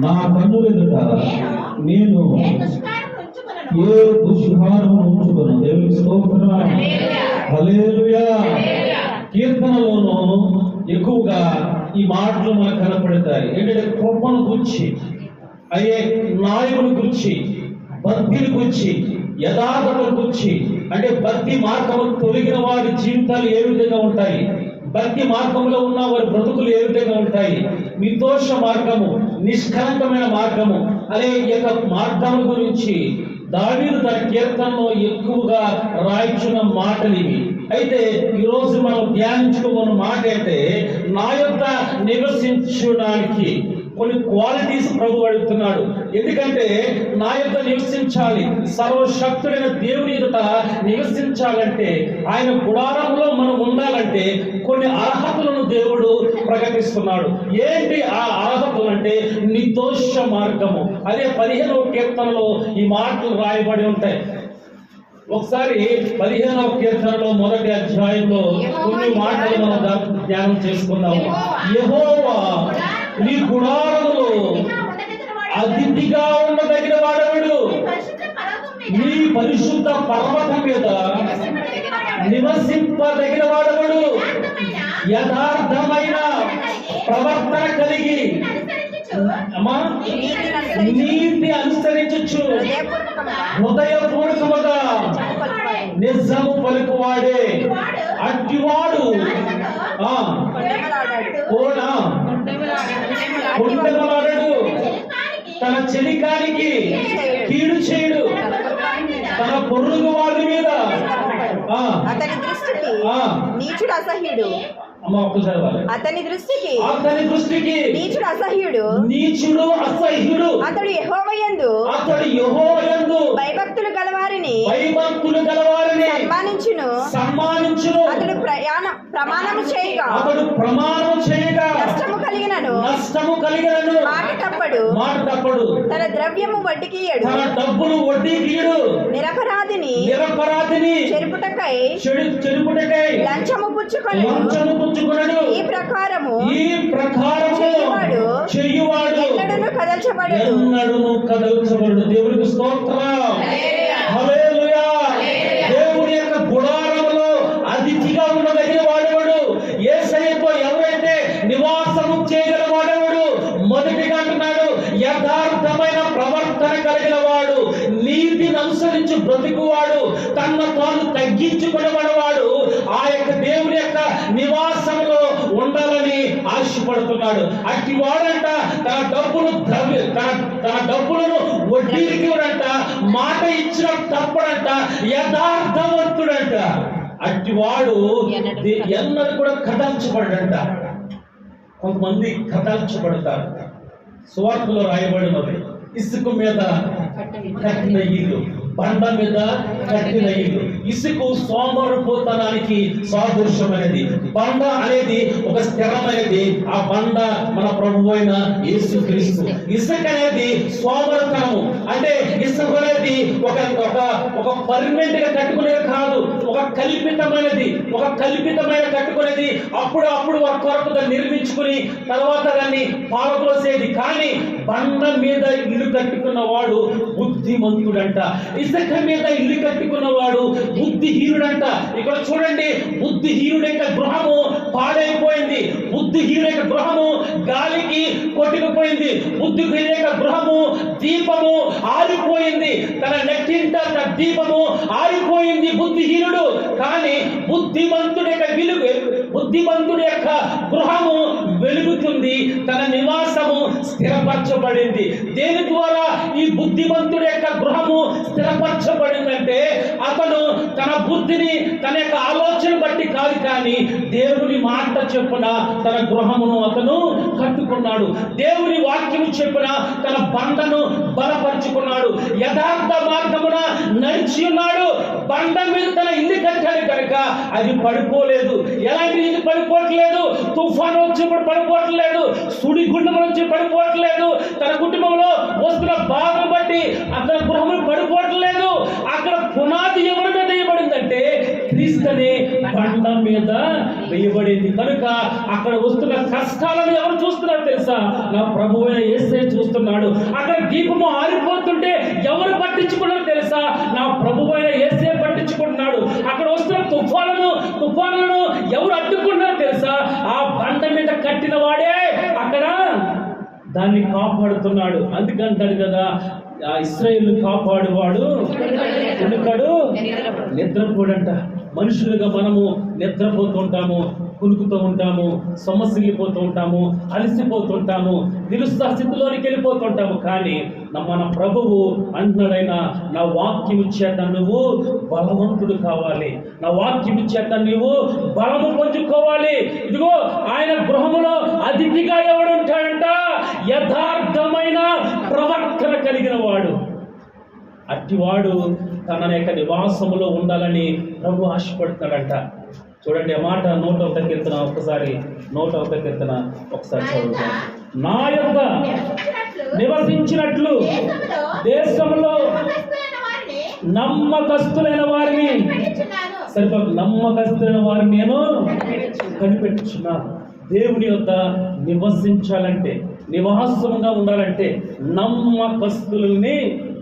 నా కన్నులెదుట నేను ఏ దుష్కారము ఉంచుకును దేవుని స్తోత్రం కీర్తనలోనూ ఎక్కువగా ఈ మాటలు మనకు కనపడతాయి ఏంటంటే కొమ్మను గుర్చి అయ్యే నాయకుని గుర్చి భక్తిని గుర్చి యథార్థతను గుర్చి అంటే భక్తి మార్గము తొలగిన వారి జీవితాలు ఏ విధంగా ఉంటాయి భక్తి మార్గంలో ఉన్న వారి బ్రతుకులు ఏ విధంగా ఉంటాయి? నిర్దోష మార్గము నిష్కలంకమైన మార్గము అనే యొక్క మార్గం గురించి దావీదు తన కీర్తనలో ఎక్కువగా రాయించిన మాటలు ఇవి. అయితే ఈరోజు మనం ధ్యానించుకోమన్న మాట అయితే నా యొక్క నివసించడానికి కొన్ని క్వాలిటీస్ ప్రభు అడుగుతున్నాడు. ఎందుకంటే నా యొక్క నివసించాలి. సర్వశక్తుడైన దేవుని ఎదుట నివసించాలంటే ఆయన గుడారంలో మనం ఉండాలంటే కొన్ని అర్హతలను దేవుడు ప్రకటిస్తున్నాడు. ఏంటి ఆ అర్హతలు అంటే నిర్దోష మార్గము. అదే పదిహేనవ కీర్తనలో ఈ మాటలు రాయబడి ఉంటాయి. ఒకసారి పదిహేనవ కీర్తనలో మొదటి అధ్యాయంలో కొన్ని మాటలు మనం ధ్యానం చేసుకుందాము. యహోవా నీ గుడారములో అతిథిగా ఉండదగిన వాడవుడు? నీ పరిశుద్ధ పర్వతం మీద నివసింపదగిన వాడవుడు? యథార్థమైన ప్రవర్తన కలిగి అమ్మా నీతి అనుసరించచ్చు హృదయపూర్వకముగా నిజము పలుకువాడే అట్టివాడు. ఆ. కొండగలాడడు తన చెలికానికి కీడు చేయడు. తన పొరుగు వారి మీద. అతని దృష్టికి. నీచుడు అసహ్యుడు. అతని దృష్టికి అతని దృష్టికి నీచుడు అసహ్యుడు. నీచుడు అసహ్యుడు. అతడు యెహోవయందు అతడు యెహోవాయందు భయభక్తులు గలవారిని భయభక్తులు గలవారిని సన్మానించును. సన్మానించును. అతడు ప్రయాణ ప్రమాణము చేయగా అతడు ప్రమాణం చేయగా నష్టము కలిగినను. నష్టము కలిగినను. మాట తప్పడు. మాట తప్పడు. తన ద్రవ్యము వడ్డీకియడు తన డబ్బులు వడ్డీ గీడు నిరపరాధిని నిరపరాధిని చెరుపుటకై చెడు చెరుపుటకై లంచము పుచ్చుకొని లంచము పుచ్చుకునడు ఈ ప్రకారము ఈ ప్రకారము చెయ్యువాడు చెయ్యువాడు ఎన్నడను కదల్చబడడు. ఎన్నడను కదల్చబడు దేవునికి స్తోత్రం. బ్రతుకువాడు తన తాను తగ్గించుకునేవాడు ఆ యొక్క దేవుని యొక్క నివాసంలో ఉండాలని ఆశపడుతున్నాడు. అట్టి వాడంట తన డబ్బును ద్రవ్య తన తన డబ్బులను వడ్డీకి మాట ఇచ్చిన తప్పడంట యథార్థవంతుడంట. అట్టి వాడు ది- ఎన్నడూ కూడా కథల్చబడంట కొంతమంది కథల్చబడతారు సువార్తలో రాయబడినది ఇసుక మీద కట్టిన ఇల్లు. బండ మీద కట్టిన ఇల్లు ఇసుకు సోమరపోతనానికి సాదృశ్యమైనది. బండ అనేది ఒక స్థిరమైనది. ఆ బండ మన ప్రభు అయిన యేసు క్రీస్తు ఇసుక అనేది సోమరతనము. అంటే ఇసుక అనేది ఒక ఒక ఒక పర్మనెంట్గా కట్టుకునేది కాదు. ఒక కల్పితమైనది. ఒక కల్పితమైన కట్టుకునేది. అప్పుడు అప్పుడు ఒక కొరకు నిర్మించుకుని తర్వాత దాన్ని పాలకోసేది కానీ బండ మీద ఇల్లు కట్టుకున్న వాడు బుద్ధిమంతుడంట. ఇసుక మీద ఇల్లు కట్టుకున్న వాడు బుద్ధిహీనుడంట. ఇక్కడ చూడండి బుద్ధిహీనుడి యొక్క గృహము పాడైపోయింది. బుద్ధిహీనుడి యొక్క గృహము గాలికి కొట్టుకుపోయింది. బుద్ధిహీనుడి యొక్క గృహము దీపము ఆరిపోయింది. తన నెట్టింట తన దీపము ఆరిపోయింది బుద్ధిహీనుడు. కానీ బుద్ధిమంతుడి యొక్క వెలుగు బుద్ధిమంతుడి యొక్క గృహము వెలుగుతుంది. తన నివాసము స్థిరపరచబడింది. దేని ద్వారా ఈ బుద్ధిమంతుడి యొక్క గృహము స్థిరపరచబడిందంటే అతను తన బుద్ధిని తన యొక్క ఆలోచన బట్టి కాదు కానీ దేవుని మాట చెప్పున తన గృహమును అతను కట్టుకున్నాడు. దేవుని వాక్యము చెప్పున తన బండను బలపరుచుకున్నాడు. యథార్థ మార్గమున నడిచి ఉన్నాడు. బండ మీద తన ఇల్లు కట్టాడు కనుక అది పడిపోలేదు. ఎలాంటి ఇల్లు పడిపోవట్లేదు? తుఫాను వచ్చినప్పుడు పడిపోవట్లేదు. సుడి గుండం వచ్చి పడిపోవట్లేదు. తన కుటుంబంలో వస్తున్న బాధను బట్టి అతని గృహములు పడిపోవట్లేదు. అక్కడ పునాది ఎవరి మీద క్రీస్తునే క్రీస్తు బండ మీద వేయబడింది. కనుక అక్కడ వస్తున్న కష్టాలను ఎవరు చూస్తున్నారు తెలుసా? నా ప్రభు ఏసే చూస్తున్నాడు. అక్కడ దీపము ఆరిపోతుంటే ఎవరు పట్టించుకున్నారు తెలుసా? నా ప్రభు ఏసే పట్టించుకుంటున్నాడు. అక్కడ వస్తున్న తుఫాలను తుఫానులను ఎవరు అడ్డుకున్నారు తెలుసా? ఆ బండ మీద కట్టిన వాడే అక్కడ దాన్ని కాపాడుతున్నాడు. అందుకంటాడు కదా ఆ ఇస్రాయేల్ కాపాడువాడు. కునుకడు నిద్రపోడంట. మనుషులుగా మనము నిద్రపోతుంటాము కునుకుతూ ఉంటాము సొమ్మసిల్లిపోతూ ఉంటాము అలసిపోతుంటాము నిరుత్సాహ స్థితిలోనికి వెళ్ళిపోతుంటాము. కానీ నా- మన ప్రభువు అంటున్నాడైన నా వాక్యం ఇచ్చేట నువ్వు బలవంతుడు కావాలి. నా వాక్యం ఇచ్చేట నువ్వు బలము పొందుకోవాలి. ఇదిగో ఆయన గృహములో అతిథిగా ఎవడు ఉంటాడంట యథార్థమైన ప్రవర్తన కలిగిన వాడు. అట్టివాడు తన యొక్క నివాసములో ఉండాలని ప్రభు ఆశపడుతున్నాడంట చూడండి ఆ మాట నూట ఒక కీర్తన ఒక్కసారి నూట ఒక కీర్తన ఒకసారి చదువుతాం నా యొక్క నివసించినట్లు దేశంలో నమ్మకస్తులైన వారిని సరిపో నమ్మకస్తులైన వారిని నేను కనిపెట్టుచున్నాను దేవుని యొక్క నివసించాలంటే నివాసంగా ఉండాలంటే నమ్మకస్తులని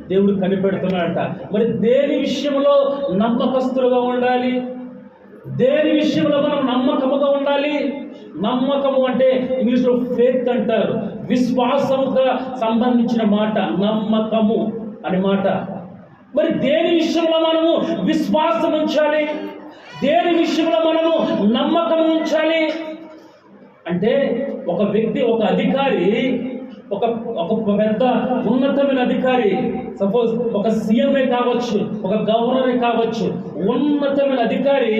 దేవుడు కనిపెడుతున్నాడట. మరి దేని విషయంలో నమ్మకస్తులుగా ఉండాలి? దేని విషయంలో మనం నమ్మకముగా ఉండాలి? నమ్మకము అంటే ఇంగ్లీష్లో ఫేత్ అంటారు. విశ్వాసముగా సంబంధించిన మాట నమ్మకము అనే మాట. మరి దేని విషయంలో మనము విశ్వాసం ఉంచాలి? దేని విషయంలో మనము నమ్మకం ఉంచాలి? అంటే ఒక వ్యక్తి ఒక అధికారి ఒక ఒక పెద్ద ఉన్నతమైన అధికారి సపోజ్ ఒక సీఎంఏ కావచ్చు ఒక గవర్నరే కావచ్చు ఉన్నతమైన అధికారి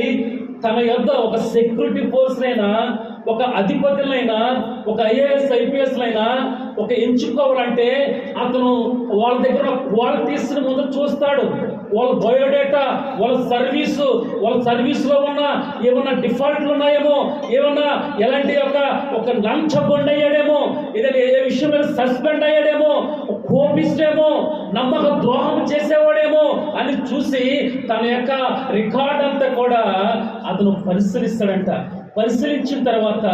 తన యొక్క ఒక సెక్యూరిటీ ఫోర్స్ అయినా ఒక అధిపతులైనా ఒక ఐఏఎస్ ఐపీఎస్లైనా ఒక ఎంచుకోవాలంటే అతను వాళ్ళ దగ్గర క్వాలిటీస్ని ముందు చూస్తాడు. వాళ్ళ బయోడేటా వాళ్ళ సర్వీసు వాళ్ళ సర్వీస్లో ఉన్న ఏమన్నా డిఫాల్ట్లు ఉన్నాయేమో ఏమన్నా ఎలాంటి ఒక ఒక లంచగొండ అయ్యాడేమో ఏదైనా ఏ విషయం మీద సస్పెండ్ అయ్యాడేమో కోపిస్తేమో నమ్మక ద్రోహం చేసేవాడేమో అని చూసి తన యొక్క రికార్డ్ అంతా కూడా అతను పరిశీలిస్తాడంట. పరిశీలించిన తర్వాత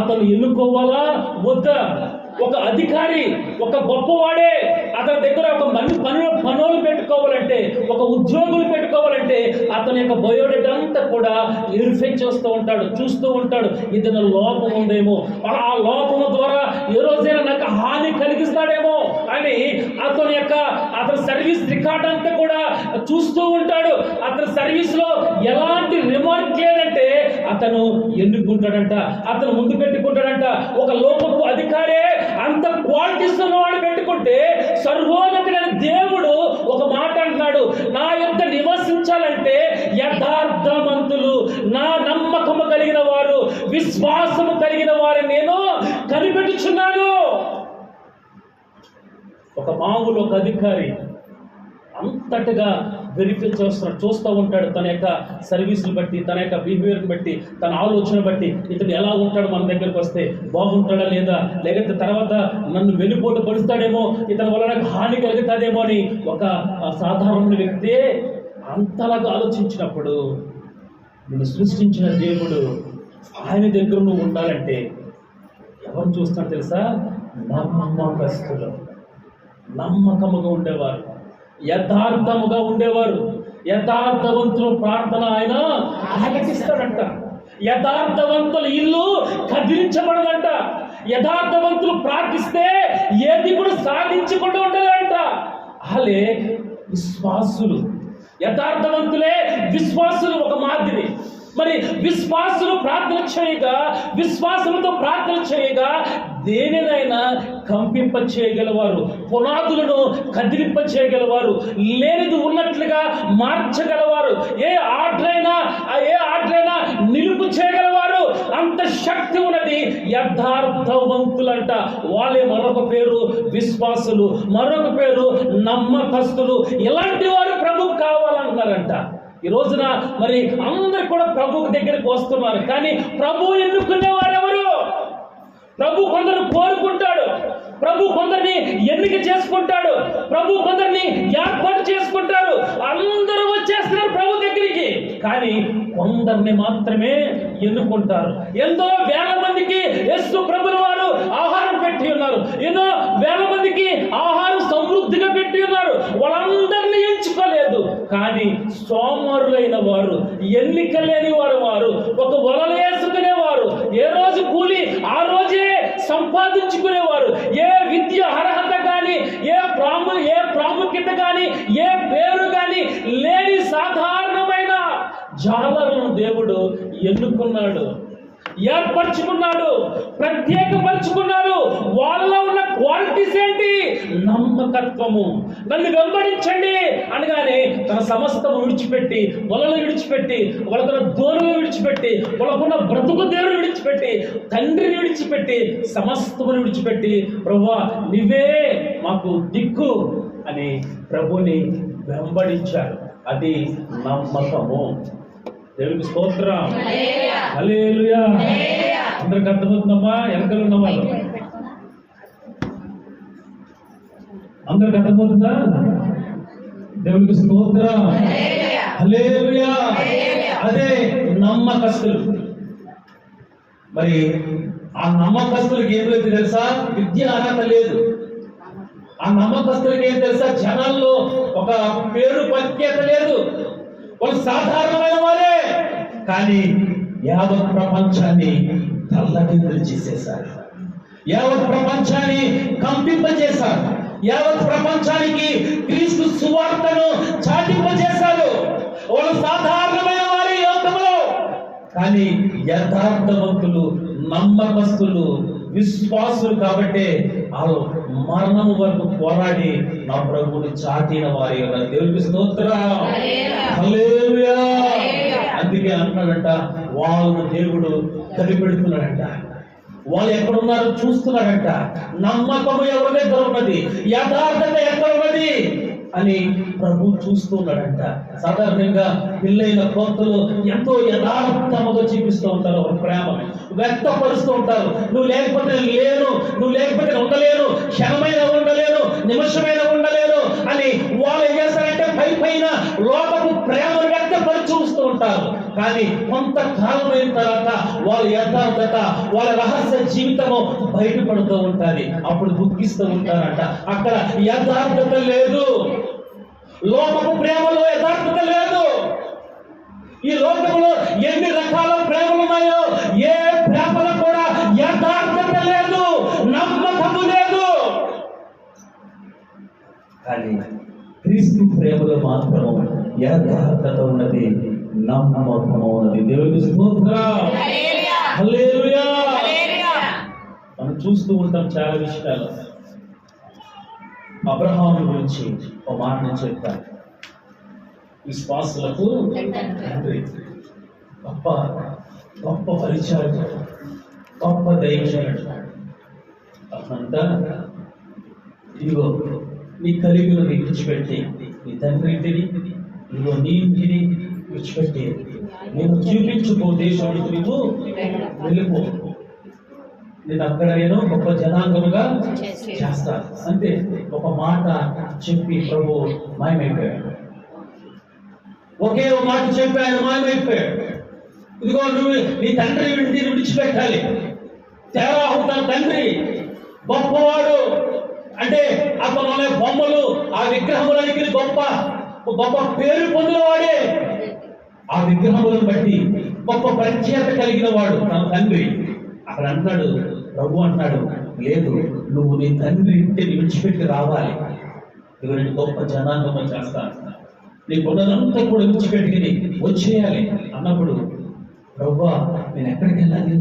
అతను ఎన్నుకోవాలా? వద్దా? ఒక అధికారి ఒక గొప్పవాడే అతని దగ్గర ఒక మంచి పనులు పనులు పెట్టుకోవాలంటే ఒక ఉద్యోగులు పెట్టుకోవాలంటే అతని యొక్క బయోడేటా అంతా కూడా వెరిఫై చేస్తూ ఉంటాడు చూస్తూ ఉంటాడు. ఇతను లోపం ఉందేమో? ఆ లోపము ద్వారా ఏ రోజైనా నాకు హాని కలిగిస్తాడేమో అని అతని యొక్క అతని సర్వీస్ రికార్డ్ అంతా కూడా చూస్తూ ఉంటాడు. అతని సర్వీస్లో ఎలాంటి రిమార్క్ లేదంటే అతను ఎన్నుకుంటాడంట అతను ముందు పెట్టుకుంటాడంట. ఒక లోకపు అధికారే సర్వోన్నతుడైన దేవుడు ఒక మాట అంటున్నాడు. నా యొక్క నివసించాలంటే యథార్థవంతులు నా నమ్మకము కలిగిన వారు విశ్వాసము కలిగిన వారు నేను కనిపెట్టుచున్నాను. ఒక మామూలు ఒక అధికారి అంతటిగా వెరిఫై చేస్తున్నాడు చూస్తూ ఉంటాడు. తన యొక్క సర్వీసులు బట్టి తన యొక్క బిహేవియర్ని బట్టి తన ఆలోచన బట్టి ఇతను ఎలా ఉంటాడు మన దగ్గరకు వస్తే బాగుంటాడా లేదా? లేకపోతే తర్వాత నన్ను వెనుపోటు పడుస్తాడేమో ఇతని వల్ల నాకు హాని కలుగుతాదేమో అని ఒక సాధారణ వ్యక్తి అంతలాగా ఆలోచించినప్పుడు నిన్ను సృష్టించిన దేవుడు ఆయన దగ్గర నువ్వు ఉండాలంటే ఎవరు చూస్తాను తెలుసా? నమ్మకస్తులు నమ్మకముగా ఉండేవారు. యథార్థముగా ఉండేవారు. యథార్థవంతుల ప్రార్థన ఆయన ఆలకిస్తాడంట. యథార్థవంతుల ఇల్లు కదిలించబడదంట. యథార్థవంతులు ప్రార్థిస్తే ఏది కూడా సాధించకుండా ఉండదంట. అలే విశ్వాసులు. యథార్థవంతులే విశ్వాసులు ఒక మాదిరి. మరి విశ్వాసులు ప్రార్థన చేయగా విశ్వాసంతో ప్రార్థన చేయగా దేనినైనా కంపింప చేయగలవారు పునాదులను కదిలింప చేయగలవారు లేనిది ఉన్నట్లుగా మార్చగలవారు ఏ ఆటలైనా ఏ ఆటలైనా నిలుపు చేయగలవారు అంత శక్తి ఉన్నది యథార్థవంతులంట. వాళ్ళే మరొక పేరు విశ్వాసులు మరొక పేరు నమ్మకస్తులు. ఇలాంటి వారు ప్రభు కావాలంటారంట ఈ రోజున మరి అందరు కూడా ప్రభు దగ్గరికి వస్తున్నారు. కానీ ప్రభు ఎన్నుకునేవారు ఎవరు ప్రభు కొందరు కోరుకుంటాడు. ప్రభు కొందరిని ఎన్నిక చేసుకుంటాడు. ప్రభు కొందరిని ఏర్పాటు చేసుకుంటారు. అందరూ వచ్చేస్తున్నారు ప్రభు దగ్గరికి. కానీ కొందరిని మాత్రమే ఎన్నుకుంటారు. ఎంతో వేల మందికి ఎస్సు ప్రభుల వారు ఆహారం పెట్టి ఉన్నారు. ఎన్నో వేల మందికి ఆహారం సమృద్ధిగా పెట్టి ఉన్నారు. వాళ్ళందరినీ ఎంచుకోలేదు. కానీ సోమరులైన వారు ఎన్నిక లేని వారు వారు ఒక వలలు వేసుకునేవారు. ఏ రోజు కూలి ఆ సంపాదించుకునేవారు. ఏ విద్య అర్హత కానీ ఏ ప్రాము ఏ ప్రాముఖ్యత కానీ ఏ పేరు కానీ లేని సాధారణమైన జాలను దేవుడు ఎన్నుకున్నాడు. ఏర్పరచుకున్నాడు. ప్రత్యేకపరచుకున్నాడు. వాళ్ళలో ఉన్న క్వాలిటీస్ ఏంటి? నమ్మకత్వము. నన్ను వెంబడించండి అనగానే తన సమస్తము విడిచిపెట్టి పొలలు విడిచిపెట్టి వాళ్ళకున్న దూరము విడిచిపెట్టి వాళ్ళకున్న బ్రతుకు దేవుడు విడిచిపెట్టి తండ్రిని విడిచిపెట్టి సమస్తమును విడిచిపెట్టి ప్రభా నువ్వే మాకు దిక్కు అని ప్రభుని వెంబడించారు. అది నమ్మకము. దేవునికి స్తోత్రం. అందరికి అర్థమవుతుందమ్మా? వెనకలు ఉన్న వాళ్ళు అందరికి అర్థమవుతుందా? దేవునికి స్తోత్రం. అదే నమ్మకస్తులు. మరి ఆ నమ్మకస్తులకి ఏం లేదు తెలుసా? విద్య అర్హత లేదు. ఆ నమ్మకస్తులకి ఏం తెలుసా? జనాల్లో ఒక పేరు ప్రత్యేక లేదు. వాళ్ళు సాధారణమైన వారే. కానీ యావత్ ప్రపంచాన్ని తల్లకిందులు చేసేశారు. యావత్ ప్రపంచాన్ని కంపింపజేశారు. యావత్ ప్రపంచానికి క్రీస్తు సువార్తను చాటింపజేశారు వాళ్ళు సాధారణమైన వారి లోకంలో. కానీ యథార్థవంతులు నమ్మకస్తులు విశ్వాసులు కాబట్టే వాళ్ళు మరణం వరకు పోరాడి నా ప్రభుని చాటిన వారి దేవుడికి స్తోత్రం. అందుకే అంటున్నాడంట వాళ్ళను దేవుడు కనిపెడుతున్నాడంట వాళ్ళు ఎక్కడున్నారో చూస్తున్నాడంట నమ్మకము ఎవరి దగ్గర ఉన్నది యథార్థత ఎక్కడ ఉన్నది అని ప్రభు చూస్తున్నాడంట. సాధారణంగా పెళ్ళైన కోతలు ఎంతో యథార్థముగా చూపిస్తూ ఉంటారు. ఒక ప్రేమ వ్యక్తపరుస్తూ ఉంటారు. నువ్వు లేకపోతే నేను లేను నువ్వు లేకపోతే ఉండలేను క్షణమైన ఉండలేను నిమిషమైన ఉండలేను అని వాళ్ళు ఏం చేస్తారంటే పై పైన లోకపు ప్రేమగా వ్యక్తపరిచి చూస్తూ ఉంటారు. కానీ కొంతకాలం అయిన తర్వాత వాళ్ళ యథార్థత వాళ్ళ రహస్య జీవితము బయటపడుతూ ఉంటుంది. అప్పుడు దుఃఖిస్తూ ఉంటారంట. అక్కడ యథార్థత లేదు. లోకపు ప్రేమలో యథార్థత లేదు. ఈ లోకంలో ఎన్ని రకాల ప్రేమలు ఉన్నాయో ఏ ప్రేమలో కూడా యథార్థత లేదు. నమ్మకము లేదు. కానీ క్రీస్తు ప్రేమలో మాత్రం యథార్థత ఉన్నది నమ్మకము ఉన్నది. స్తోత్రం. హల్లెలూయా. మనం చూస్తూ ఉంటాం చాలా విషయాలు. అబ్రహాం గురించి ఒక మాట నేను చెప్తాను. విశ్వాసులకు తండ్రి గొప్ప గొప్ప పరిచయం గొప్ప దయచేయడు అతనంతా ఇదిగో నీ కలిగిన విడిచిపెట్టి నీ తండ్రి ఇంటిని ఇదిగో నీ విడిచిపెట్టి. నేను చూపించుకో దేశానికి నువ్వు వెళ్ళిపో. నేను అక్కడ నేను గొప్ప జనాంగముగా చేస్తాను. అంటే ఒక మాట చెప్పి ప్రభు మాయమైపోయాడు. ఒకే ఒక మాట చెప్పి ఆయన మాయమైపోయాడు. ఇదిగో నువ్వు నీ తండ్రి విడిచి విడిచిపెట్టాలి. తేరా అవుతాను తండ్రి గొప్పవాడు. అంటే అతను బొమ్మలు ఆ విగ్రహములకి గొప్ప గొప్ప పేరు పొందినవాడే. ఆ విగ్రహములను బట్టి గొప్ప ప్రత్యేకత కలిగిన వాడు తన తండ్రి. అక్కడ అంటాడు ప్రభు అంటాడు లేదు నువ్వు నీ తండ్రి ఇంటిని విడిచిపెట్టి రావాలి. ఇవన్నీ గొప్ప జనాంగం చేస్తాను నీకున్నదంతా కూడా విడిచిపెట్టుకుని వచ్చేయాలి. అన్నప్పుడు ప్రభు నేను ఎక్కడికి వెళ్ళాలి?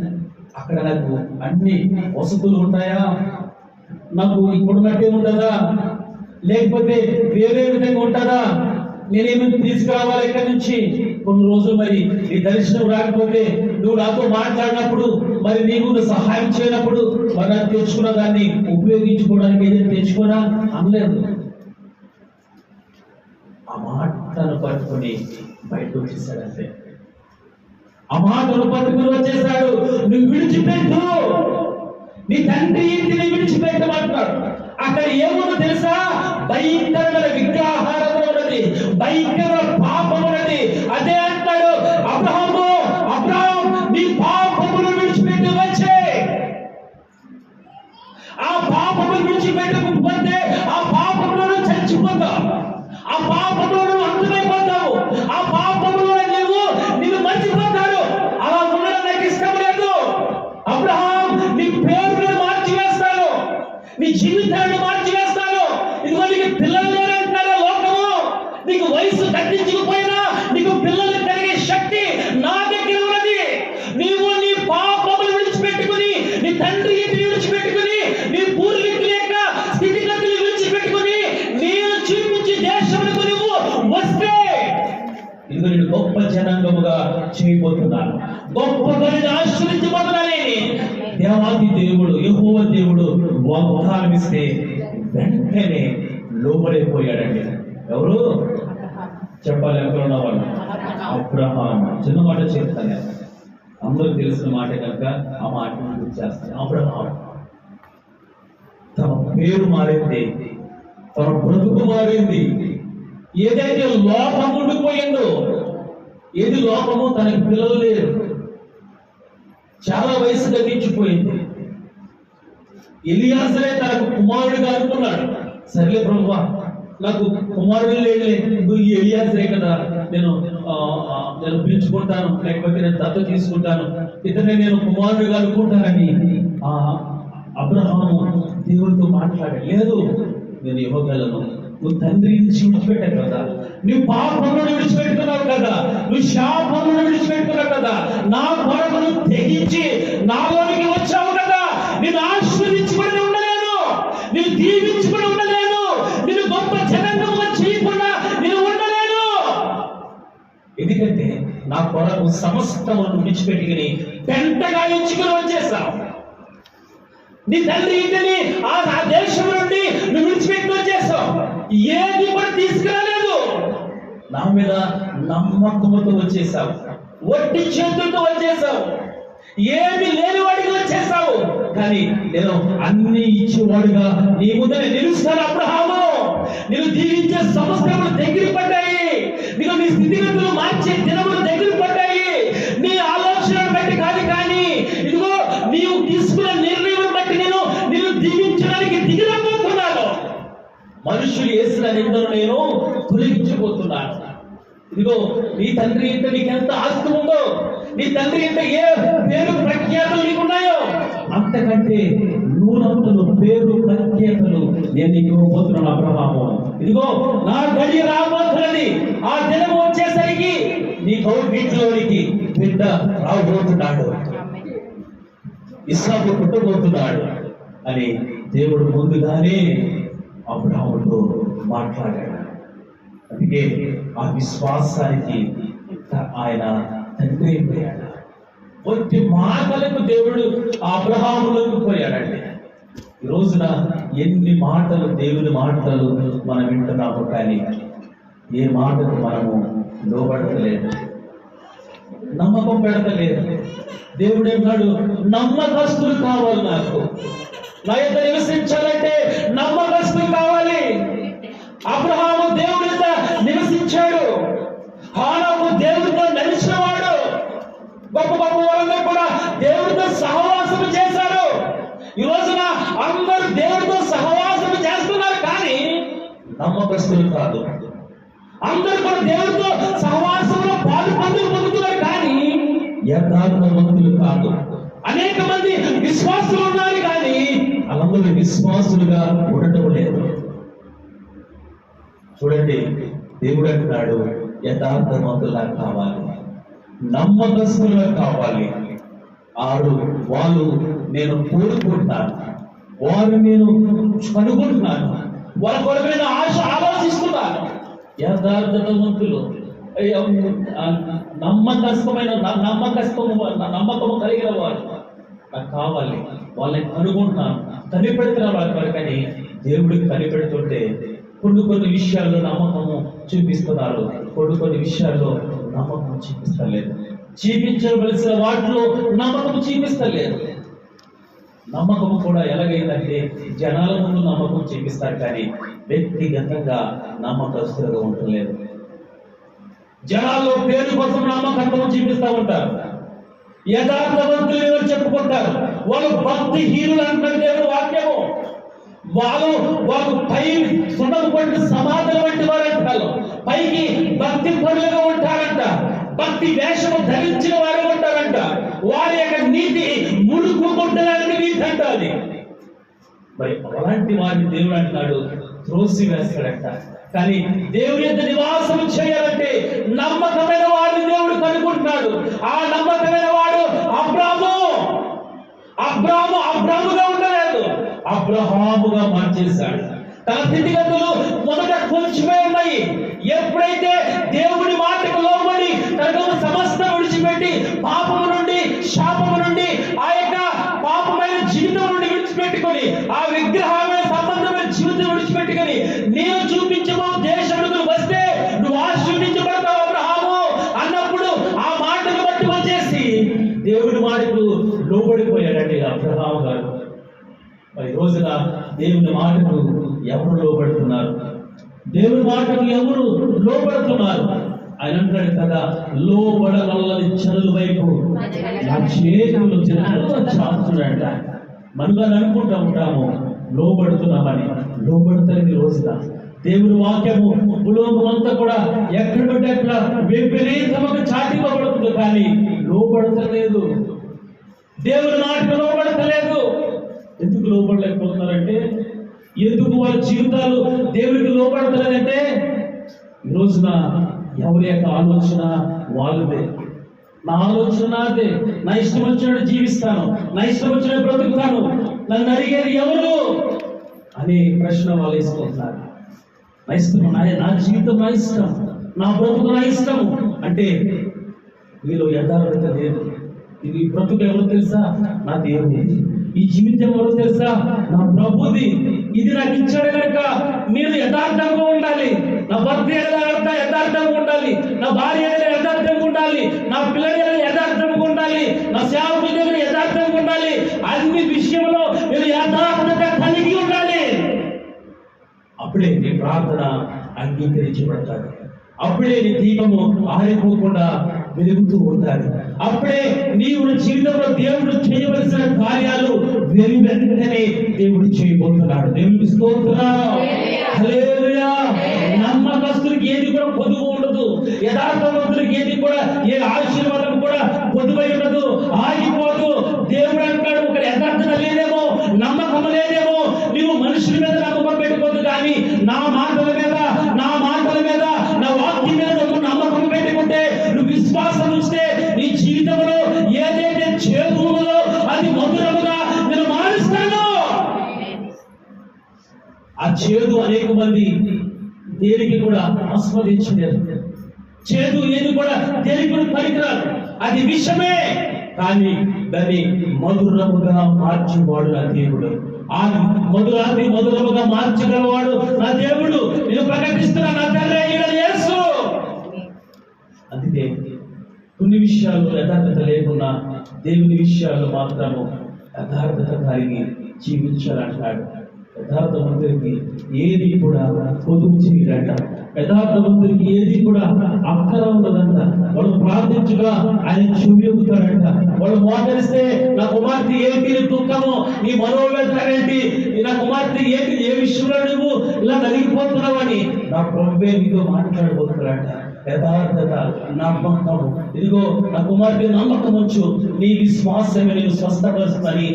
అక్కడ నాకు అన్ని వసతులు ఉంటాయా? నాకు ఇప్పుడున్నట్టే ఉంటుందా లేకపోతే వేరే విధంగా ఉంటుందా? నేనేమి తీసుకురావాలి ఇక్కడి నుంచి? కొన్ని రోజులు మరి నీ దర్శనం రాకపోతే నువ్వు నాతో మాట్లాడినప్పుడు మరి నీవు సహాయం చేయనప్పుడు మరి నాకు తెచ్చుకున్న దాన్ని ఉపయోగించుకోవడానికి ఏదైనా తెచ్చుకోనా? అనలేదు. ఆ మాటను పట్టుకొని బయటకు వచ్చేసాడంతే. ఆ మాటను పట్టుకుని వచ్చేసాడు. నువ్వు విడిచిపెట్టు. నీ తండ్రి ఇంటిని విడిచిపెట్టమంటున్నాడు అక్కడ ఏముందో తెలుసా? భయంకరమైన విగ్రహారాధన ఉన్నది భయంకర పాపం ఉన్నది. అదే అంటాడు అబ్రహము అబ్రహం నీ పాపములు విడిచిపెట్టి వచ్చే. ఆ పాపములు విడిచిపెట్టకపోతే ఆ పాపములను చచ్చిపోతావు. ఆ పాపములను అంతమైపోతావు ఆ పాప వాగ్దానం వెంటనే లోబడైపోయాడండి ఎవరు? చెప్పాలి ఎక్కడ ఉన్న వాళ్ళు. అబ్రహాం చిన్న మాట చెప్తాను. అందరూ తెలిసిన మాట కనుక ఆ మాట చేస్తాను అబ్రహాం తన పేరు మారింది. తన బ్రతుకు మారింది. ఏదైతే లోపం ఉండిపోయిందో ఏది లోపము తనకి పిల్లలు లేరు చాలా వయసు తగ్గించిపోయింది ఎలియాసరే తనకు కుమారుడిగా అనుకున్నాడు. సర్లే ప్రభు నాకు కుమారుడు లేడులే. నువ్వు ఈ ఎలియాసరే కదా. నేను ఆ, నేను పిలుచుకుంటాను. లేకపోతే నేను దత్త తీసుకుంటాను. ఇతనే నేను కుమారుడిగా అనుకుంటానని. ఆ అబ్రహాము దేవుడితో మాట్లాడాడు లేదు నేను ఇవ్వగలను నువ్వు తండ్రి నుంచి విడిచిపెట్టావు కదా. నువ్వు పాపమును విడిచిపెట్టుకున్నావు కదా. నువ్వు శాపమును విడిచిపెట్టుకున్నావు కదా. నా కొరకును తెగించి నాలోనికి వచ్చావు కదా. నేను ఆశీర్వదించుకుని దీవించుకుని ఉండలేను. నేను గొప్ప జనంగా చేయకుండా నేను ఉండలేను. ఎందుకంటే నా కొరకు సమస్తమును విడిచిపెట్టుకుని పెంటగా ఎంచుకుని వచ్చేసావు నీ తల్లి ఇంటిని ఆ నా దేశం నుండి నువ్వు విడిచిపెట్టి వచ్చేసావు ఏది కూడా తీసుకురాలేదు. నా మీద నమ్మకముతో వచ్చేసావు వట్టి చేతులతో వచ్చేసావు ఏమి లేని వాడిగా చేస్తావు? కానీ నేను అన్ని ఇచ్చేవాడుగా. నీ ముందర నిలుస్తాను అబ్రహాము. నేను జీవించే సంవత్సరములు దగ్గర పడ్డాయి. నీకు నీ స్థితిగతులు మార్చే దినములు దగ్గర పడ్డాయి. నీ ఆలోచన బట్టి కాదు కానీ ఇదిగో నీవు తీసుకున్న నిర్ణయం బట్టి నేను నిన్ను దీవించడానికి దిగిరబోతున్నాను. మనుషులు వేసిన నిందను నేను తొలగించబోతున్నాను. ఇదిగో నీ తండ్రి ఇంత నీకు ఎంత ఆస్తి ఉందో నీ తండ్రి అంటే ఏ పేరు ప్రఖ్యాతులు నీకున్నాయో? అంతకంటే నూరంతులు పేరు ప్రఖ్యాతులు నేను నీకు ఇవ్వబోతున్నాను అబ్రహాము ఇదిగో నా గడి రాబోతున్నది. ఆ దినం వచ్చేసరికి నీ కౌగిట్లోనికి బిడ్డ రాబోతున్నాడు. ఇస్సాకు పుట్టబోతున్నాడు అని దేవుడు ముందుగానే అబ్రాహ్ముతో మాట్లాడాడు. అందుకే ఆ విశ్వాసానికి ఆయన తండ్రి అయిపోయాడు. కొద్ది మాటలకు దేవుడు అబ్రహాములకు పోయాడండి. ఈ రోజున ఎన్ని మాటలు దేవుని మాటలు మనం వింటున్నాము కానీ ఏ మాటకు మనము లోబడతలేదు. నమ్మకం పెడతలేదు. దేవుడు ఏమన్నాడు? నమ్మకస్తులు కావాలి నాకు. నా యొక్క నివసించాలంటే నమ్మకస్తులు కావాలి. అబ్రహాము దేవుడితో నివసించాడు. హానము దేవుడితో నడిచినవాడు గొప్ప గొప్ప వారందరూ కూడా దేవుడితో సహవాసం చేశారు. ఈ రోజున అందరు దేవుడితో సహవాసం చేస్తున్నారు కానీ నమ్మకస్తులు కాదు. అందరూ కూడా దేవుడితో సహవాసంలో పాలు పందులు పొందుతున్నారు కానీ యథార్థవంతులు కాదు. అనేక మంది విశ్వాసులు ఉన్నారు కానీ వాళ్ళందరూ విశ్వాసులుగా ఉండటం లేదు. చూడండి దేవుడు అంటున్నాడు యథార్థవంతులా కావాలి. నమ్మకస్తులుగా కావాలి. ఆరు వాళ్ళు నేను కోరుకుంటున్నాను వారు నేను కనుగొంటున్నాను. వాళ్ళ కొరకు నేను ఆశ ఆలోచిస్తున్నాను. యథార్థవంతులు నమ్మకస్తమైన నమ్మకస్తము నమ్మకము కలిగిన వారు. నాకు కావాలి. వాళ్ళని కనుగొంటున్నాను. కనిపెడుతున్న వాళ్ళ కొరకని దేవుడికి కనిపెడుతుంటే కొన్ని కొన్ని విషయాల్లో నమ్మకము చూపిస్తున్నారు. కొన్ని కొన్ని విషయాల్లో నమ్మకం చూపిస్తలేదు. చూపించవలసిన వాటిలో నమ్మకం చూపిస్తలేదు. నమ్మకం కూడా ఎలాగైందంటే జనాల ముందు నమ్మకం చూపిస్తారు కానీ వ్యక్తిగతంగా నమ్మకస్తులుగా ఉండలేదు జనాల్లో పేరు కోసం నమ్మకత్వం చూపిస్తూ ఉంటారు. యథార్థవంతులు ఎవరు చెప్పుకుంటారు? వాళ్ళు భక్తి హీనులు అంటారు వాక్యము. వాళ్ళు వాళ్ళు పై సున్నము సమాధుల వంటి వారు అంటారు పైకి భక్తి పనులుగా ఉంటారంట. భక్తి వేషము ధరించిన వారు ఉంటారంట. వారి యొక్క నీతి ముడుకు కొట్టడానికి నీతి అంటారు మరి అలాంటి వారిని దేవుడు అంటున్నాడు త్రోసి వేస్తాడంట. కానీ దేవుడి యొక్క నివాసం చేయాలంటే నమ్మకమైన వారిని దేవుడు కనుకుంటున్నాడు ఆ నమ్మకమైన వాడు అబ్రాము. అబ్రాము అబ్రాముగా అబ్రహాముగా మార్చేశాడు. తన స్థితిగతులు మొదట కొంచెమే ఉన్నాయి. ఎప్పుడైతే దేవుడి మాటకు లోబడి తనకు సమస్త విడిచిపెట్టి పాపము నుండి శాపము నుండి ఆ యొక్క పాపమైన జీవితం నుండి విడిచిపెట్టుకొని ఆ విగ్రహమైన సంబంధమైన జీవితం విడిచిపెట్టుకొని నేను రోజున దేవుని మాటకు ఎవరు లోబడుతున్నారు? దేవుని మాటకు ఎవరు లోబడుతున్నారు? ఆయన అంటాడు కదా లోబడగలని చదువు వైపు నా చేతులు జనాలు చాపుతున్నాడ అనుకుంటా ఉంటాము లోబడుతున్నామని. లోబడతలేని రోజున దేవుని వాక్యము భూలోకం అంతా కూడా ఎక్కడ పడితే అక్కడ విపరీతముగా చాటివ్వబడుతుంది కానీ లోబడతలేదు. దేవుని మాటకు లోబడతలేదు. ఎందుకు లోపడలేకపోతున్నారంటే ఎందుకు వాళ్ళ జీవితాలు దేవుడికి లోపడతారంటే ఈ రోజున ఎవరి యొక్క ఆలోచన వాళ్ళదే. నా ఆలోచన నాదే. నా ఇష్టం వచ్చినట్టు జీవిస్తాను. నా ఇష్టం వచ్చినట్టు బ్రతుకుతాను. నన్ను అడిగేది ఎవరు? అనే ప్రశ్న వాళ్ళు వేసుకుంటున్నారు. నా ఇష్టం నా నా జీవితం నా ఇష్టం. నా బ్రతుకు నా ఇష్టం. అంటే వీళ్ళు యథార్థత లేదు. ఇది బ్రతుకు ఎవరు తెలుసా? నా దేవుడు. ఈ జీవితం ఎవరు తెలుసా? నా ప్రభుది. ఇది నాకు ఇచ్చాడు కనుక మీరు యథార్థంగా ఉండాలి. నా భర్త యథార్థ యథార్థంగా ఉండాలి. నా భార్య దగ్గర యథార్థంగా ఉండాలి. నా పిల్లలు దగ్గర యథార్థంగా ఉండాలి. నా సేవకుల దగ్గర యథార్థంగా ఉండాలి. అన్ని విషయంలో మీరు యథార్థత కలిగి ఉండాలి. అప్పుడే నీ ప్రార్థన అంగీకరించబడతాడు. అప్పుడే నీ దీపము ఆరిపోకుండా వెలుగుతూ ఉంటాడు. అప్పుడే నీవు జీవితంలో దేవుడు చేయవలసిన కార్యాలు వెంటనే దేవుడు చేయబోతున్నాడు. దేవుడికి నమ్మకస్తులకి ఏది కూడా పొదుగు ఉండదు. యథార్థవంతులకి ఏది కూడా ఏ ఆశీర్వాదం కూడా పొదువై ఉండదు. ఆగిపోదు. దేవుడు అంటాడు ఒక యథార్థత లేదేమో నమ్మకం లేదేమో చేదు అనేక మంది దేనికి కూడా ఆస్వాదించలేదు చేదు ఏది కూడా దేనికి కూడా పనికిరాదు. అది విషమే. కానీ దాన్ని మధురముగా మార్చేవాడు నా దేవుడు. ఆ మధురాన్ని మధురముగా మార్చగలవాడు నా దేవుడు. నేను ప్రకటిస్తున్నా నా తండ్రి యేసు. అందుకే కొన్ని విషయాలు యథార్థత లేకున్నా దేవుని విషయాలు మాత్రము యథార్థత కలిగి జీవించాలంటాడు. యథార్థవంతుడికి ఏది కూడా పొదుపు చేయడంట యథార్థవంతుడికి ఏది కూడా అక్కర ఉండదంట వాళ్ళు ప్రార్థించగా ఆయన చూపిస్తాడంట వాళ్ళు మోకరిస్తే నా కుమార్తె ఏంటి నీ దుఃఖము నీ మనోవేదనేంటి? నా కుమార్తె ఏంటి ఏ విషయంలో నువ్వు ఇలా నలిగిపోతున్నావని? నా ప్రభు నీతో మాట్లాడబోతున్నాడంట. యథార్థత నమ్మకము. ఇదిగో నా కుమార్తె నమ్మకం ఉంచు. నీ విశ్వాసమే నేను స్వస్థపరుస్తాని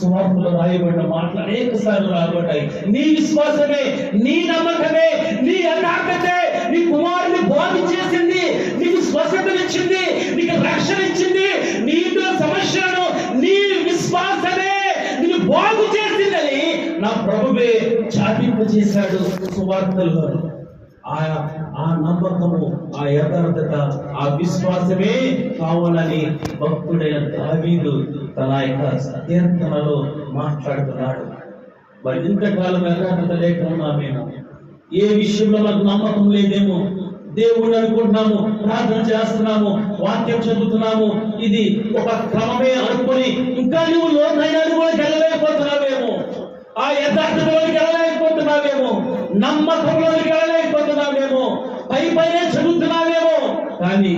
సువార్తలో రాయబడిన మాటలు అనేక సార్లు రాబడ్డాయి నీ విశ్వాసమే నీ నమ్మకమే నీ యథార్థతే నీ కుమారుని బాగు చేసింది నీకు స్వస్థతనిచ్చింది నీకు రక్షణ ఇచ్చింది నీతో సమస్యను నీ విశ్వాసమే నిన్ను బాగు చేసిందని నా ప్రభువే చాటింపు చేశాడు సువార్తల్లో ఆ ఆ నమ్మకము ఆ యథార్థత ఆ విశ్వాసమే కావాలని భక్తుడైన దావీదు తన యొక్క కీర్తనలో మాట్లాడుతున్నాడు. మరి ఇంతకాలం యథార్థత లేకున్నా మేము. ఏ విషయంలో మాకు నమ్మకం లేదేమో? దేవుడు అనుకుంటున్నాము ప్రార్థన చేస్తున్నాము వాక్యం చదువుతున్నాము. ఇది ఒక క్రమమే అనుకొని ఇంకా నువ్వు లోతైన కూడా వెళ్ళలేకపోతున్నావేమో ఆ యథార్థతలోకి వెళ్ళలేకపోతున్నావేమో నమ్మకంలోకి వెళ్ళలేకపోతున్నావేమో పై పైనే చదువుతున్నావేమో కానీ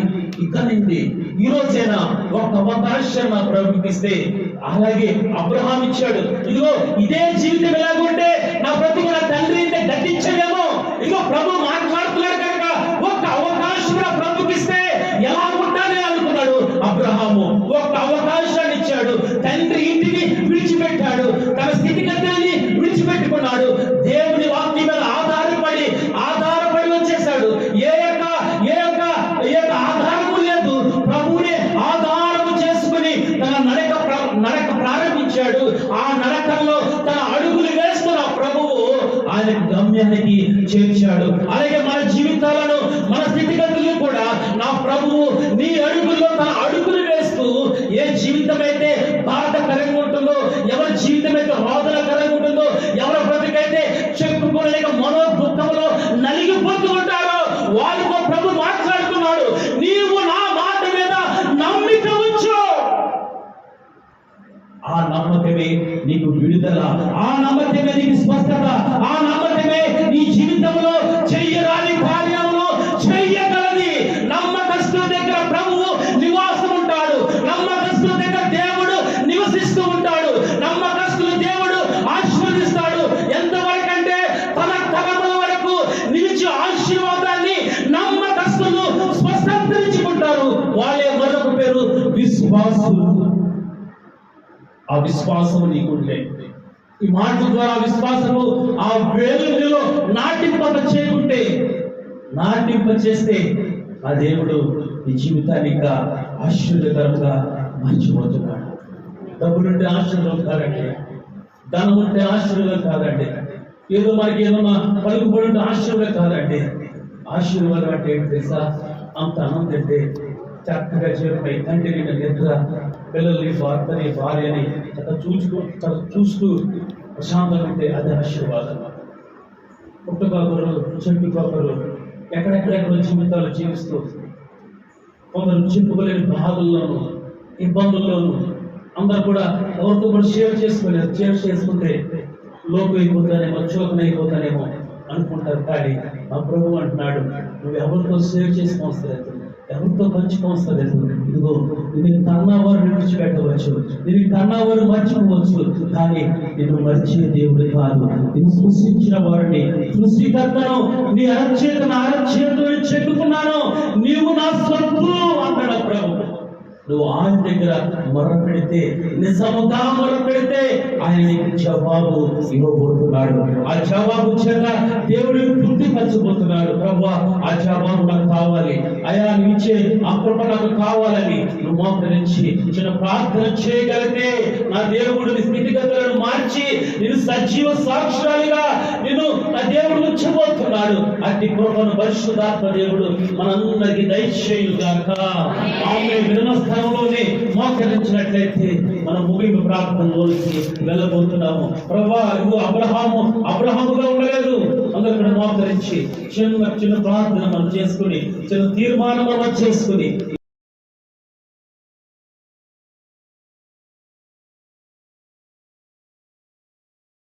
ఇక నుండి ఈ రోజైనా ఒక అవకాశం నా ప్రభుత్విస్తే అలాగే అబ్రహాం ఇచ్చాడు. ఇదిగో ఇదే జీవితం ఎలాగుంటే నా ప్రతి నా తండ్రి అంటే గట్టించలేమో ఇదిగో ప్రభు మాట్లాడుతున్నాడు కనుక ఒక అవకాశం నా ప్రభుకిస్తే ఎలా ఉంటానే గమ్యానికి చేర్చాడు. అలాగే మన జీవితాలను మన స్థితిగతులను కూడా నా ప్రభువు నీ అడుగుల్లో తన అడుగులు వేస్తూ ఏ జీవితం అయితే బాధ కలిగి ఉంటుందో ఎవరి జీవితం అయితే రోదనకరంగా ఉంటుందో ఎవరి బ్రతికైతే చెప్పుకోలేక మనో దుఃఖంలో నలిగిపోతూ ఉంటారో వాళ్ళతో ప్రభు మాట్లాడుతున్నాడు. నీవు నా మాట మీద నమ్మిక ఉంచు. ఆ నమ్మకమే నీకు విడుదల ఆ నమ్మకమే నీకు స్పష్టత. ఆ విశ్వాసం నీకుంటే. ఈ మాటల ద్వారా విశ్వాసము ఆ వేలులో నాటింపక చేయకుంటే నాటింప చేస్తే ఆ దేవుడు నీ జీవితాన్ని ఇంకా ఆశ్చర్యకరంగా మార్చిపోతున్నాడు. డబ్బులుంటే ఆశ్చర్యం కాదండి. ధనం ఉంటే ఆశ్చర్యం కాదండి. ఏదో మనకి ఏదన్నా పలుకుబడి ఉంటే ఆశ్చర్యం కాదండి. ఆశీర్వాదం అంటే ఏంటి తెలుసా? అంత అన్నం తింటే చక్కగా చేరుపై కంటి నిండా నిద్ర పిల్లల్ని భర్తని భార్యని అక్కడ చూసుకో చక్కగా చూస్తూ ప్రశాంతంగా ఉంటే అది ఆశీర్వాదం. పుట్టుకొకరు చెట్టుకొకరు ఎక్కడెక్కడెక్కడ జీవితాలు జీవిస్తూ కొందరు చెప్పుకోలేని బాధల్లోనూ ఇబ్బందుల్లోనూ అందరు కూడా ఎవరితో కూడా షేర్ చేసుకోలేరు షేర్ చేసుకుంటే లోపు అయిపోతానేమో చోకన అయిపోతానేమో అనుకుంటారు. కానీ మా ప్రభు అంటున్నాడు నువ్వు ఎవరితో షేర్ చేసుకోవస్తలేదు ఎవరితో పంచుకోవస్తలేదు ఇదిగో నేను కన్నావారు విడిచిపెట్టవచ్చు. నేను కన్నావారు మర్చిపోవచ్చు. కానీ నేను మర్చే దేవుడు కాదు. నేను సృష్టించిన వారిని సృష్టికర్తను నీ అరచేతను అరచేతు చెక్కుకున్నాను నీవు నా సొత్తు అంటాడు ప్రభు నువ్వు ఆయన దగ్గర మొరపెడితే నిజముగా మొరపెడితే ఆయన నీకు జవాబు ఇవ్వబోతున్నాడు. ఆ జవాబు చేత దేవుడు తృప్తి పరచబోతున్నాడు ప్రభు ఆ జవాబు నాకు కావాలి. అయా నువ్వు ఇచ్చే ఆ కృప నాకు కావాలని నువ్వు మోకరించి చిన్న ప్రార్థన చేయగలిగితే నా దేవుడు నీ స్థితిగతులను మార్చి నేను సజీవ సాక్షురాలుగా నేను నా దేవుడు ఉంచబోతున్నాడు. అట్టి కృపను పరిశుద్ధాత్మ దేవుడు మనందరికీ దయచేయుగాక. ఆమె విన్న స్థలంలోనే మోకరించినట్లయితే మనం ముగింపు ప్రార్థనలోకి వెళ్ళబోతున్నాము. ప్రభా ఇదిగో అబ్రహాము. అబ్రహాముగా ఉండలేదు. అందరూ ఇక్కడ మోకరించి చిన్న చిన్న ప్రార్థన మనం చేసుకుని చిన్న తీర్మానం మనం చేసుకుని